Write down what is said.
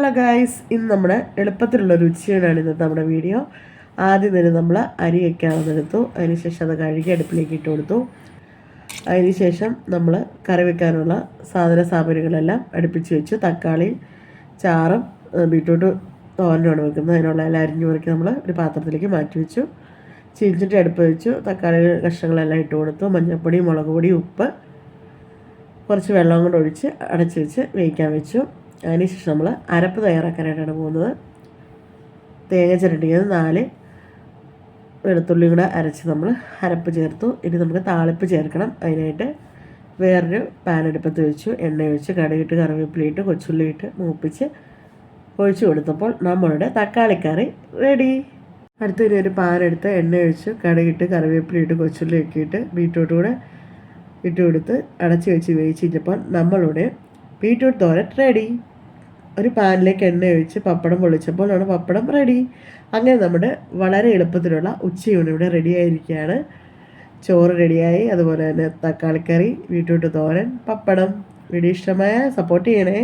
Hello guys ഇന്ന് നമ്മുടെ എളുപ്പത്തിലുള്ള രുചിയാണ് ഇന്നത്തെ നമ്മുടെ വീഡിയോ. ആദ്യം തന്നെ നമ്മൾ അരി വെക്കാമെന്നെടുത്തു അതിനുശേഷം അത് കഴുകി അടുപ്പിലേക്ക് ഇട്ട് കൊടുത്തു. അതിനുശേഷം നമ്മൾ കറി വെക്കാനുള്ള സാധന സാമഗ്രികളെല്ലാം അടുപ്പിച്ച് വെച്ചു. തക്കാളി ചാറും ബീട്രൂട്ട് തോരനാണ് വെക്കുന്നത്. അതിനുള്ള എല്ലാം അരിഞ്ഞു മുറിക്കി നമ്മൾ ഒരു പാത്രത്തിലേക്ക് മാറ്റി വെച്ചു. ചീഞ്ചിട്ട് അടുപ്പ് വെച്ചു. തക്കാളി കഷ്ണങ്ങളെല്ലാം ഇട്ട് കൊടുത്തു. മഞ്ഞൾപ്പൊടി മുളക് പൊടി ഉപ്പ് കുറച്ച് വെള്ളം കൂടെ ഒഴിച്ച് അടച്ച് വെച്ച് വേവിക്കാൻ വെച്ചു. അതിനുശേഷം നമ്മൾ അരപ്പ് തയ്യാറാക്കാനായിട്ടാണ് പോകുന്നത്. തേങ്ങ ചിരട്ടിയത് നാല് വെളുത്തുള്ളി കൂടെ അരച്ച് നമ്മൾ അരപ്പ് ചേർത്തു. ഇനി നമുക്ക് താളിപ്പ് ചേർക്കണം. അതിനായിട്ട് വേറൊരു പാൻ അടുപ്പത്ത് വെച്ചു. എണ്ണ ഒഴിച്ച് കടുകിട്ട് കറിവേപ്പിലയിട്ട് കൊച്ചുള്ളിയിട്ട് മൂപ്പിച്ച് ഒഴിച്ചു കൊടുത്തപ്പോൾ നമ്മളുടെ തക്കാളിക്കറി റെഡി അടുത്ത ഇനി ഒരു പാൻ എടുത്ത് എണ്ണ ഒഴിച്ച് കടുകിട്ട് കറിവേപ്പിലയിട്ട് കൊച്ചുള്ളി ഒക്കെ ഇട്ട് ബീട്രൂട്ട് കൂടെ ഇട്ട് കൊടുത്ത് അടച്ച് വെച്ച് വേവിച്ചിട്ടപ്പോൾ നമ്മളുടെ ബീട്രൂട്ട് തോരൻ റെഡി ഒരു പാനിലേക്ക് എണ്ണ ഒഴിച്ച് പപ്പടം പൊളിച്ചപ്പോഴാണ് പപ്പടം റെഡി അങ്ങനെ നമ്മുടെ വളരെ എളുപ്പത്തിലുള്ള ഉച്ചയൂണ് ഇവിടെ റെഡി ആയിരിക്കുകയാണ്. ചോറ് റെഡിയായി അതുപോലെ തന്നെ തക്കാളിക്കറി ബീട്രൂട്ട് തോരൻ പപ്പടം. വീഡിയോ ഇഷ്ടമായ സപ്പോർട്ട് ചെയ്യണേ.